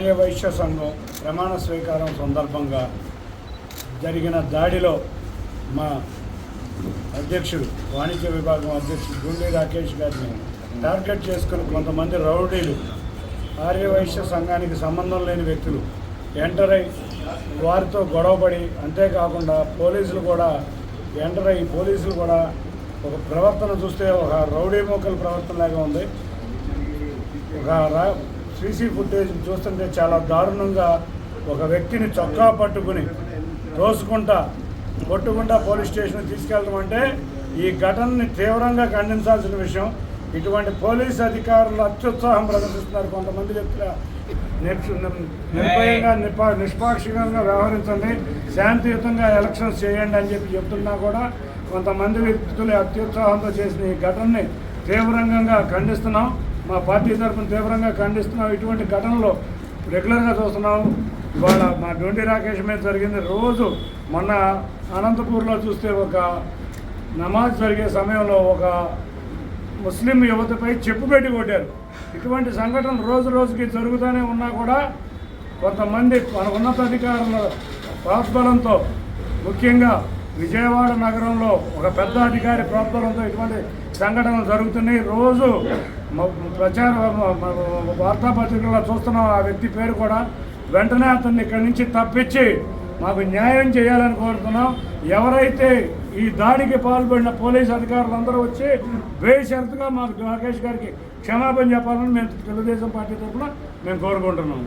వైశ్య సంఘం ప్రమాణ స్వీకారం సందర్భంగా జరిగిన దాడిలో మా అధ్యక్షుడు వాణిజ్య విభాగం అధ్యక్షుడు గుండె రాకేష్ గారిని టార్గెట్ చేసుకుని కొంతమంది రౌడీలు ఆర్యవైశ్య సంఘానికి సంబంధం లేని వ్యక్తులు ఎంటర్ అయి వారితో గొడవపడి అంతేకాకుండా పోలీసులు కూడా ఎంటర్ అయ్యి పోలీసులు కూడా ఒక ప్రవర్తన చూస్తే ఒక రౌడీ మోకల ప్రవర్తనలాగా ఉంది. ఒక రా- సీసీ ఫుటేజ్ చూస్తుంటే చాలా దారుణంగా ఒక వ్యక్తిని చొక్కా పట్టుకుని తోసుకుంటా కొట్టుకుంటా పోలీస్ స్టేషన్ తీసుకెళ్ళడం అంటే ఈ ఘటనని తీవ్రంగా ఖండించాల్సిన విషయం. ఇటువంటి పోలీస్ అధికారులు అత్యుత్సాహం ప్రదర్శిస్తున్నారు కొంతమంది వ్యక్తుల నిర్భయంగా నిపా నిష్పాక్షికంగా వ్యవహరించండి శాంతియుతంగా ఎలక్షన్స్ చేయండి అని చెప్పి చెప్తున్నా కూడా కొంతమంది వ్యక్తులు అత్యుత్సాహంతో చేసిన ఈ ఘటనని తీవ్రంగా ఖండిస్తున్నాం. మా పార్టీ తరఫున తీవ్రంగా ఖండిస్తున్నాం. ఇటువంటి ఘటనలు రెగ్యులర్గా చూస్తున్నాం. ఇవాళ మా డొండి రాకేష్ మీద జరిగింది రోజు. మొన్న అనంతపూర్లో చూస్తే ఒక నమాజ్ జరిగే సమయంలో ఒక ముస్లిం యువతపై చెప్పు పెట్టి కొట్టారు. ఇటువంటి సంఘటనలు రోజు రోజుకి జరుగుతూనే ఉన్నా కూడా కొంతమంది మన ఉన్నతాధికారుల ప్రోత్బలంతో ముఖ్యంగా విజయవాడ నగరంలో ఒక పెద్ద అధికారి ప్రోత్బలంతో ఇటువంటి సంఘటనలు జరుగుతున్నాయి. రోజు ప్రచార వార్తాపత్రికల్లో చూస్తున్నాం ఆ వ్యక్తి పేరు కూడా వెంటనే అతన్ని ఇక్కడి నుంచి తప్పించి మాకు న్యాయం చేయాలని కోరుతున్నాం. ఎవరైతే ఈ దాడికి పాల్పడిన పోలీస్ అధికారులందరూ వచ్చి బేషరతుగా మాకు రాకేష్ గారికి క్షమాపణ చెప్పాలని మేము తెలుగుదేశం పార్టీ తరఫున మేము కోరుకుంటున్నాం.